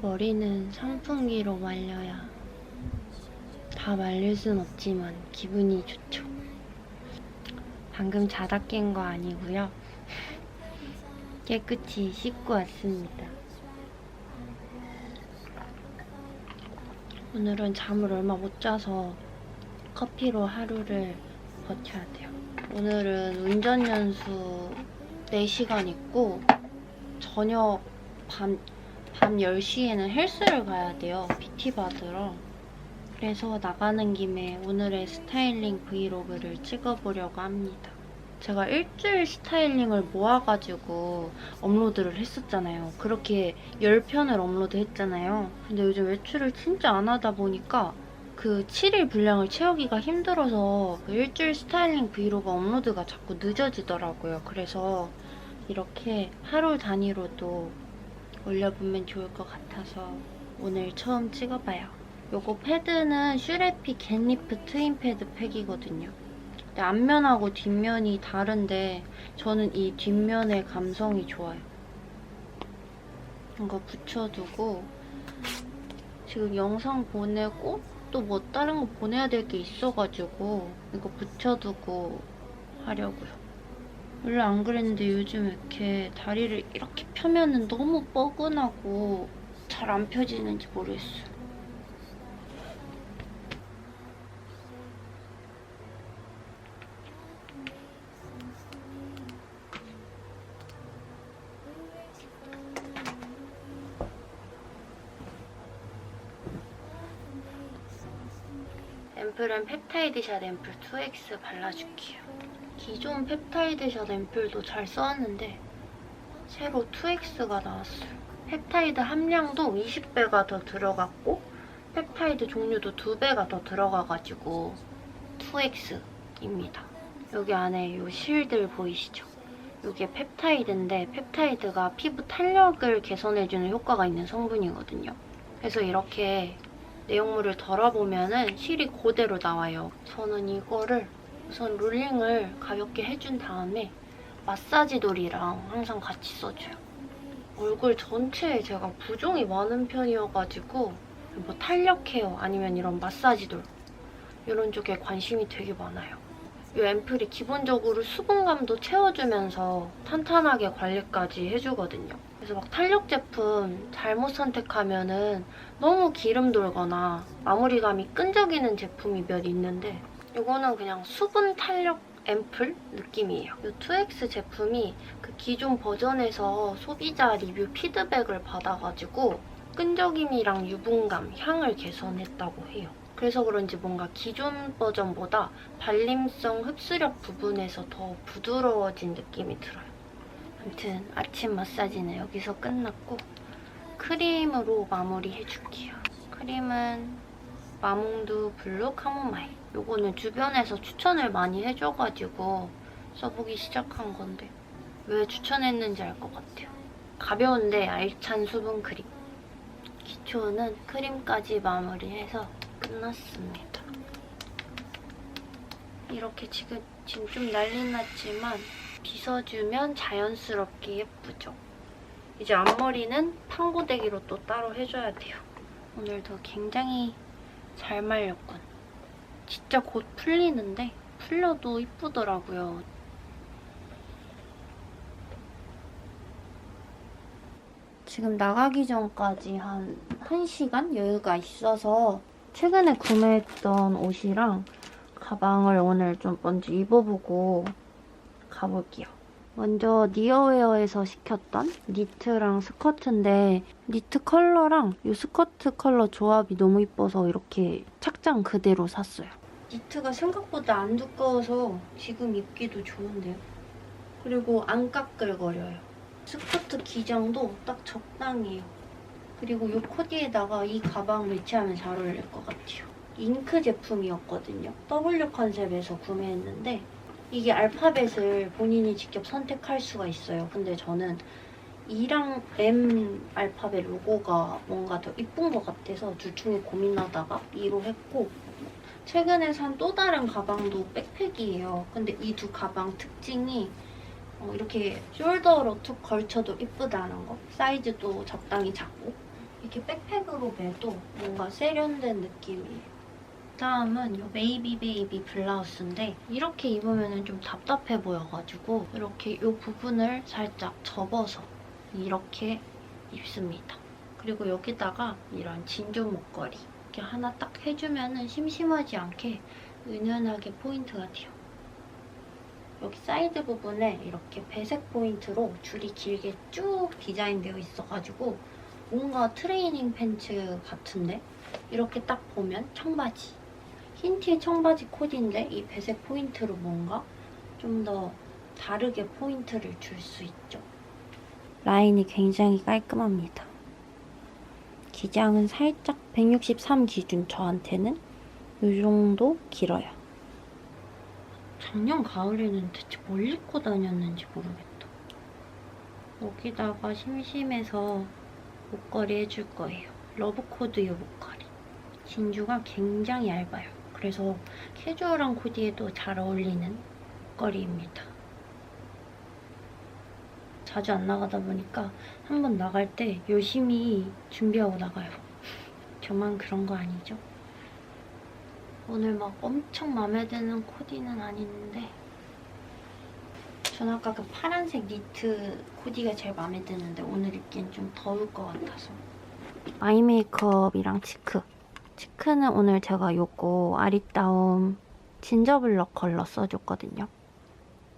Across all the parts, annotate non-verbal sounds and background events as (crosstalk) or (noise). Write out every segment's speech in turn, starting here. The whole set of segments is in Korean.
머리는 선풍기로 말려야 다 말릴 순 없지만 기분이 좋죠. 방금 자다 깬 거 아니고요. 깨끗이 씻고 왔습니다. 오늘은 잠을 얼마 못 자서 커피로 하루를 버텨야 돼요. 오늘은 운전 연수 4시간 있고 저녁 밤, 밤 10시에는 헬스를 가야 돼요. PT 받으러. 그래서 나가는 김에 오늘의 스타일링 브이로그를 찍어보려고 합니다. 제가 일주일 스타일링을 모아가지고 업로드를 했었잖아요. 그렇게 10편을 업로드 했잖아요. 근데 요즘 외출을 진짜 안 하다 보니까 그 7일 분량을 채우기가 힘들어서 그 일주일 스타일링 브이로그 업로드가 자꾸 늦어지더라고요. 그래서 이렇게 하루 단위로도 올려보면 좋을 것 같아서 오늘 처음 찍어봐요. 요거 패드는 슈레피 겟리프 트윈 패드 팩이거든요. 앞면하고 뒷면이 다른데 저는 이 뒷면의 감성이 좋아요. 이거 붙여두고 지금 영상 보내고 또 뭐 다른 거 보내야 될 게 있어가지고 이거 붙여두고 하려고요. 원래 안 그랬는데 요즘 이렇게 다리를 이렇게 펴면은 너무 뻐근하고 잘 안 펴지는지 모르겠어요. 앰플은 펩타이드 샷 앰플 2X 발라줄게요. 기존 펩타이드 샷 앰플도 잘 써왔는데 새로 2X가 나왔어요. 펩타이드 함량도 20배가 더 들어갔고 펩타이드 종류도 2배가 더 들어가가지고 2X입니다. 여기 안에 이 실들 보이시죠? 이게 펩타이드인데 펩타이드가 피부 탄력을 개선해주는 효과가 있는 성분이거든요. 그래서 이렇게 내용물을 덜어보면은 실이 그대로 나와요. 저는 이거를 우선 롤링을 가볍게 해준 다음에 마사지 돌이랑 항상 같이 써줘요. 얼굴 전체에 제가 부종이 많은 편이어가지고 뭐 탄력 케어 아니면 이런 마사지 돌 이런 쪽에 관심이 되게 많아요. 이 앰플이 기본적으로 수분감도 채워주면서 탄탄하게 관리까지 해주거든요. 그래서 막 탄력 제품 잘못 선택하면은 너무 기름 돌거나 마무리감이 끈적이는 제품이 몇 있는데 이거는 그냥 수분 탄력 앰플 느낌이에요. 이 2X 제품이 그 기존 버전에서 소비자 리뷰 피드백을 받아가지고 끈적임이랑 유분감, 향을 개선했다고 해요. 그래서 그런지 뭔가 기존 버전보다 발림성 흡수력 부분에서 더 부드러워진 느낌이 들어요. 아무튼 아침 마사지는 여기서 끝났고 크림으로 마무리해줄게요. 크림은 마몽드 블루 카모마일. 요거는 주변에서 추천을 많이 해줘가지고 써보기 시작한 건데 왜 추천했는지 알 것 같아요. 가벼운데 알찬 수분 크림. 기초는 크림까지 마무리해서 끝났습니다. 이렇게 지금, 지금 좀 난리 났지만 빗어주면 자연스럽게 예쁘죠? 이제 앞머리는 팡고데기로 또 따로 해줘야 돼요. 오늘도 굉장히 잘 말렸군. 진짜 곧 풀리는데 풀려도 이쁘더라고요. 지금 나가기 전까지 한 1시간 여유가 있어서 최근에 구매했던 옷이랑 가방을 오늘 좀 먼저 입어보고 가볼게요. 먼저 니어웨어에서 시켰던 니트랑 스커트인데 니트 컬러랑 이 스커트 컬러 조합이 너무 이뻐서 이렇게 착장 그대로 샀어요. 니트가 생각보다 안 두꺼워서 지금 입기도 좋은데요. 그리고 안 까끌거려요. 스커트 기장도 딱 적당해요. 그리고 이 코디에다가 이 가방 매치하면 잘 어울릴 것 같아요. 잉크 제품이었거든요. W 컨셉에서 구매했는데 이게 알파벳을 본인이 직접 선택할 수가 있어요. 근데 저는 E랑 M 알파벳 로고가 뭔가 더 이쁜 것 같아서 둘 중에 고민하다가 E로 했고 최근에 산 또 다른 가방도 백팩이에요. 근데 이 두 가방 특징이 어, 이렇게 숄더로 툭 걸쳐도 이쁘다는 거. 사이즈도 적당히 작고 이렇게 백팩으로 매도 뭔가 세련된 느낌이에요. 다음은 이 베이비 베이비 블라우스인데 이렇게 입으면 좀 답답해 보여가지고 이렇게 이 부분을 살짝 접어서 이렇게 입습니다. 그리고 여기다가 이런 진주 목걸이 이렇게 하나 딱 해주면 심심하지 않게 은은하게 포인트가 돼요. 여기 사이드 부분에 이렇게 배색 포인트로 줄이 길게 쭉 디자인되어 있어가지고 뭔가 트레이닝 팬츠 같은데 이렇게 딱 보면 청바지 흰 티에 청바지 코디인데 이 배색 포인트로 뭔가 좀 더 다르게 포인트를 줄 수 있죠. 라인이 굉장히 깔끔합니다. 기장은 살짝 163 기준 저한테는 이 정도 길어요. 작년 가을에는 대체 뭘 입고 다녔는지 모르겠다. 여기다가 심심해서 목걸이 해줄 거예요. 러브코드의 목걸이. 진주가 굉장히 얇아요. 그래서 캐주얼한 코디에도 잘 어울리는 목걸이입니다. 자주 안 나가다 보니까 한 번 나갈 때 열심히 준비하고 나가요. (laughs) 저만 그런 거 아니죠? 오늘 막 엄청 마음에 드는 코디는 아닌데 저는 아까 그 파란색 니트 코디가 제일 마음에 드는데 오늘 입기엔 좀 더울 것 같아서 아이 메이크업이랑 치크 치크는 오늘 제가 요거 아리따움 진저블럭 컬러 써줬거든요.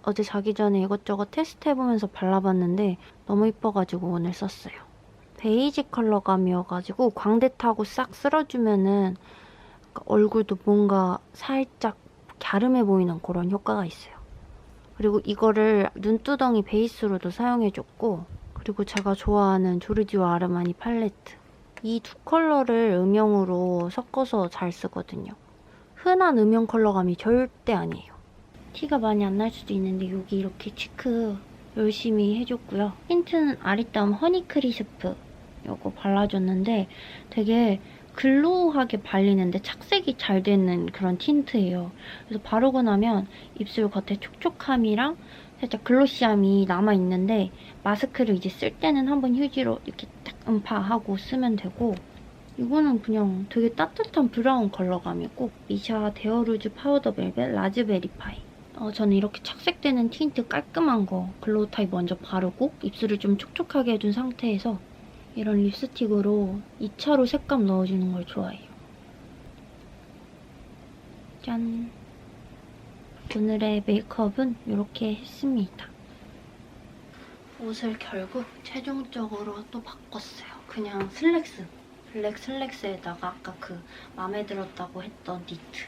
어제 자기 전에 이것저것 테스트해보면서 발라봤는데 너무 이뻐가지고 오늘 썼어요. 베이지 컬러감이어가지고 광대 타고 싹 쓸어주면은 그러니까 얼굴도 뭔가 살짝 갸름해 보이는 그런 효과가 있어요. 그리고 이거를 눈두덩이 베이스로도 사용해줬고 그리고 제가 좋아하는 조르지오 아르마니 팔레트 이 두 컬러를 음영으로 섞어서 잘 쓰거든요. 흔한 음영 컬러감이 절대 아니에요. 티가 많이 안 날 수도 있는데 여기 이렇게 치크 열심히 해줬고요. 힌트는 아리따움 허니크리스프 이거 발라줬는데 되게 글로우하게 발리는데 착색이 잘 되는 그런 틴트예요. 그래서 바르고 나면 입술 겉에 촉촉함이랑 살짝 글로시함이 남아있는데 마스크를 이제 쓸 때는 한번 휴지로 이렇게 딱 음파하고 쓰면 되고 이거는 그냥 되게 따뜻한 브라운 컬러감이고 미샤 데어루즈 파우더 벨벳 라즈베리 파이 어, 저는 이렇게 착색되는 틴트 깔끔한 거 글로우 타입 먼저 바르고 입술을 좀 촉촉하게 해준 상태에서 이런 립스틱으로 2차로 색감 넣어주는 걸 좋아해요. 짠! 오늘의 메이크업은 이렇게 했습니다. 옷을 결국 최종적으로 또 바꿨어요. 그냥 슬랙스. 블랙 슬랙스에다가 아까 그 마음에 들었다고 했던 니트.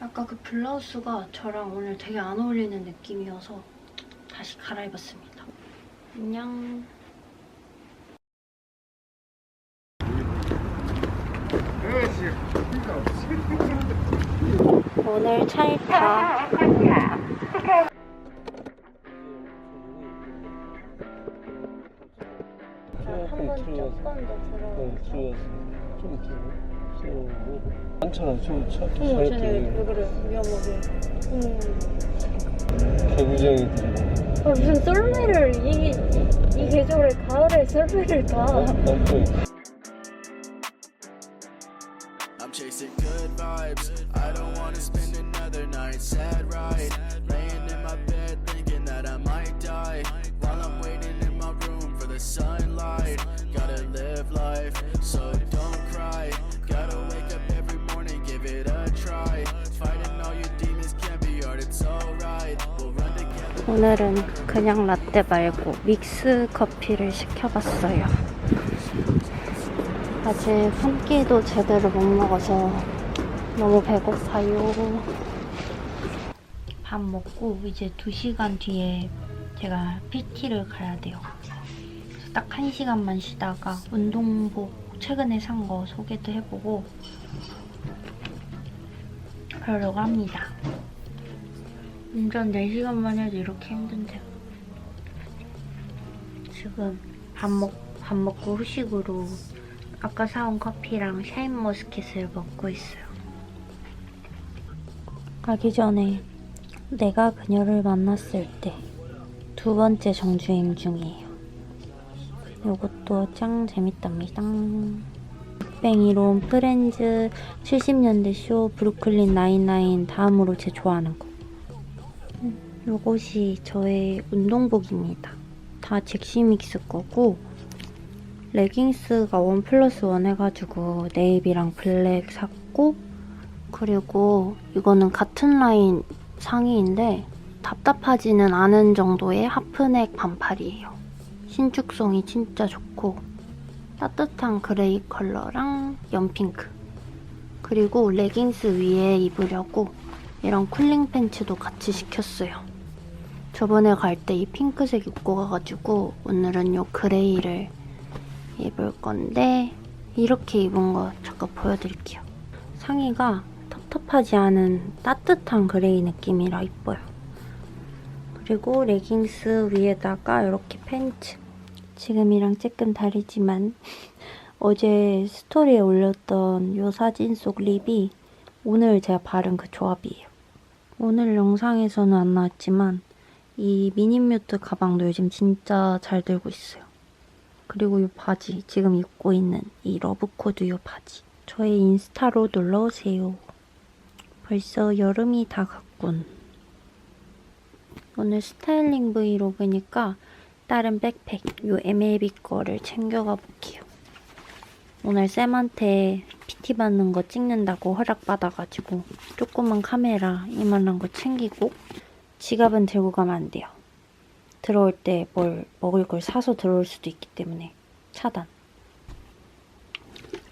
아까 그 블라우스가 저랑 오늘 되게 안 어울리는 느낌이어서 다시 갈아입었습니다. 안녕. 오늘 찰타 한번 조금 더 들어. 어. 좀 들어. 어, 괜찮아. 좀 차, 어머, 잘 쟤네 왜. 그래? 위험하게. 음. 개구쟁이 들어. 아, 무슨 썰매를 이, 이 계절에 가을에 썰매를 가. 오늘은 그냥 라떼 말고 믹스 커피를 시켜봤어요. 아직 한 끼도 제대로 못 먹어서 너무 배고파요. 밥 먹고 이제 2시간 뒤에 제가 PT를 가야 돼요. 딱 1시간만 쉬다가 운동복 최근에 산 거 소개도 해보고 그러려고 합니다. 운전 4시간만 해도 이렇게 힘든데 지금 밥, 먹, 밥 먹고 후식으로 아까 사온 커피랑 샤인머스켓을 먹고 있어요. 가기 전에 내가 그녀를 만났을 때 두 번째 정주행 중이에요. 이것도 짱 재밌답니다. 빅뱅이론 프렌즈 70년대 쇼 브루클린 나인나인 다음으로 제 좋아하는 거. 음, 요것이 저의 운동복입니다. 다 잭시믹스 거고 레깅스가 원 플러스 원 해가지고 네이비랑 블랙 샀고 그리고 이거는 같은 라인 상의인데 답답하지는 않은 정도의 하프넥 반팔이에요. 신축성이 진짜 좋고 따뜻한 그레이 컬러랑 연핑크 그리고 레깅스 위에 입으려고 이런 쿨링 팬츠도 같이 시켰어요. 저번에 갈 때 이 핑크색 입고 가가지고 오늘은 요 그레이를 입을 건데 이렇게 입은 거 잠깐 보여드릴게요. 상의가 텁텁하지 않은 따뜻한 그레이 느낌이라 이뻐요. 그리고 레깅스 위에다가 이렇게 팬츠. 지금이랑 조금 다르지만 (laughs) 어제 스토리에 올렸던 이 사진 속 립이 오늘 제가 바른 그 조합이에요. 오늘 영상에서는 안 나왔지만 이 미니뮤트 가방도 요즘 진짜 잘 들고 있어요. 그리고 이 바지, 지금 입고 있는 이 러브코드 이 바지. 저의 인스타로 놀러오세요. 벌써 여름이 다 갔군. 오늘 스타일링 브이로그니까 다른 백팩, 요 MLB 거를 챙겨가 볼게요. 오늘 쌤한테 PT 받는 거 찍는다고 허락받아가지고 조그만 카메라 이만한 거 챙기고 지갑은 들고 가면 안 돼요. 들어올 때 뭘 먹을 걸 사서 들어올 수도 있기 때문에 차단.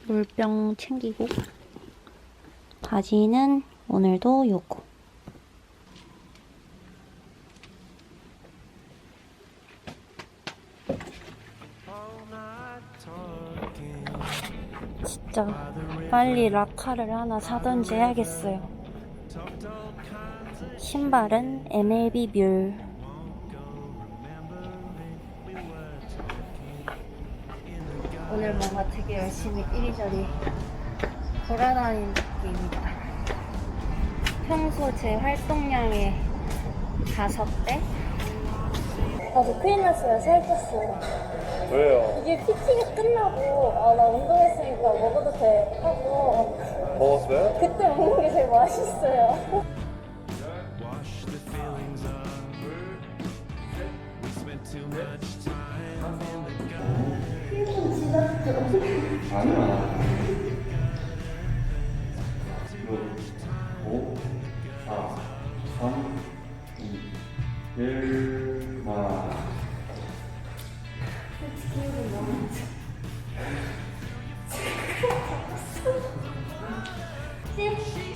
물병 챙기고 바지는 오늘도 요거. 진짜 빨리 라카를 하나 사던지 해야겠어요. 신발은 MLB 뮬. 오늘 뭔가 되게 열심히 이리저리 돌아다니는 느낌이다. 평소 제 활동량의 다섯 배? 나도 큰일 났어요. 살 쪘어요. 왜요? 이게 PT가 끝나고 아 나 운동했으니까 먹어도 돼 하고 먹었어요? 그때 먹는 게 제일 맛있어요. 아니야. 육, 오, 사, 삼, 이, 일, 하나. 십.